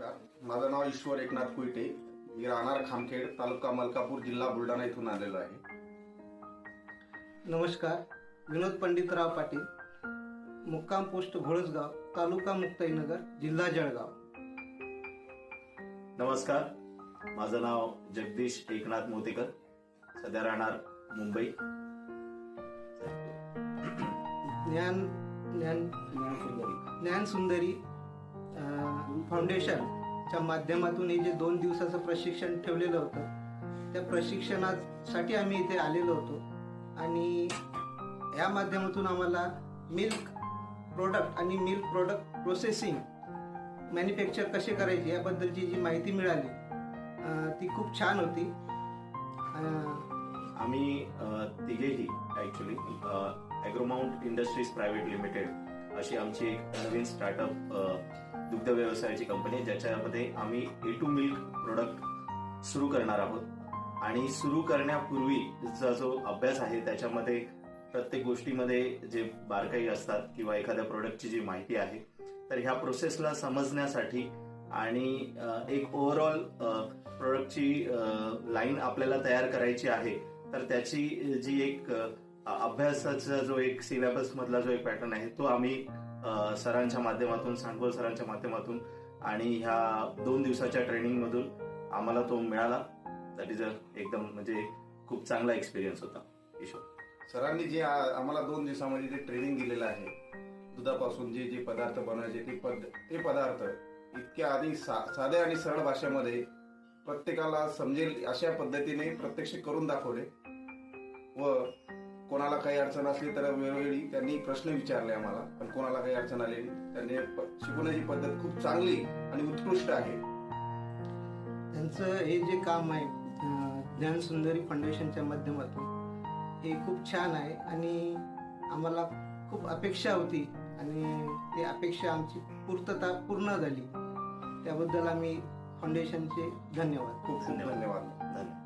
नमस्कार माझं नाव ईश्वर एकनाथ कुईटे मी राहणार खामखेड तालुका मलकापूर जिल्हा बुलढाणा इथून आलेलो आहे. नमस्कार विनोद पंडितराव पाटील. मुक्काम पोस्ट घोळसगाव तालुका मुक्ताईनगर जिल्हा जळगाव. नमस्कार माझं नाव जगदीश एकनाथ मोतेकर. सध्या राहणार मुंबई. ज्ञान ज्ञान ज्ञान सुंदरी. फाउंडेशनच्या माध्यमातून हे जे दोन दिवसाचं प्रशिक्षण ठेवलेलं होतं त्या प्रशिक्षणासाठी आम्ही इथे आलेलो होतो. आणि या माध्यमातून आम्हाला मिल्क प्रोडक्ट आणि मिल्क प्रोडक्ट प्रोसेसिंग मॅन्युफॅक्चर कसे करायचे याबद्दलची जी माहिती मिळाली ती खूप छान होती. आम्ही तिघेही actually Agromount industries private limited अशी आमची एक नवीन स्टार्टअप दुग्ध व्यवसायाची कंपनी आहे ज्याच्यामध्ये आम्ही ए टू मिल्क प्रोडक्ट सुरू करणार आहोत. आणि सुरू करण्यापूर्वीचा जो अभ्यास आहे त्याच्यामध्ये प्रत्येक गोष्टीमध्ये जे बारकाई असतात किंवा एखाद्या प्रोडक्टची जी माहिती आहे तर ह्या प्रोसेसला समजण्यासाठी आणि एक ओव्हरऑल प्रोडक्टची लाईन आपल्याला तयार करायची आहे तर त्याची जी एक अभ्यासाचा जो एक सिलेबस मधला जो एक पॅटर्न आहे तो आम्ही सरांच्या माध्यमातून सांगोल सरांच्या माध्यमातून आणि ह्या दोन दिवसाच्या ट्रेनिंग मधून आम्हाला तो मिळाला. दॅट इज अ एकदम म्हणजे खूप चांगला एक्सपिरियन्स होता ईश्वर. सरांनी जे आम्हाला दोन दिवसामध्ये जे ट्रेनिंग दिलेलं आहे दुधापासून जे जे पदार्थ बनवायचे ते पद ते पदार्थ इतक्या आधी सा साध्या आणि सरळ भाषेमध्ये प्रत्येकाला समजेल अशा पद्धतीने प्रत्यक्ष करून दाखवले व कोणाला काही अडचण असली तर वेळोवेळी त्यांनी प्रश्न विचारले आम्हाला पण कोणाला काही अडचण आली त्यांनी शिकवण्याची पद्धत खूप चांगली आणि उत्कृष्ट आहे. त्यांचं हे जे काम आहे अं, ज्ञान सुंदरी फाउंडेशनच्या माध्यमातून हे खूप छान आहे आणि आम्हाला खूप अपेक्षा होती आणि ती अपेक्षा आमची पूर्तता पूर्ण झाली. त्याबद्दल आम्ही फाउंडेशनचे धन्यवाद. खूप खूप. धन्यवाद. धन्यवाद.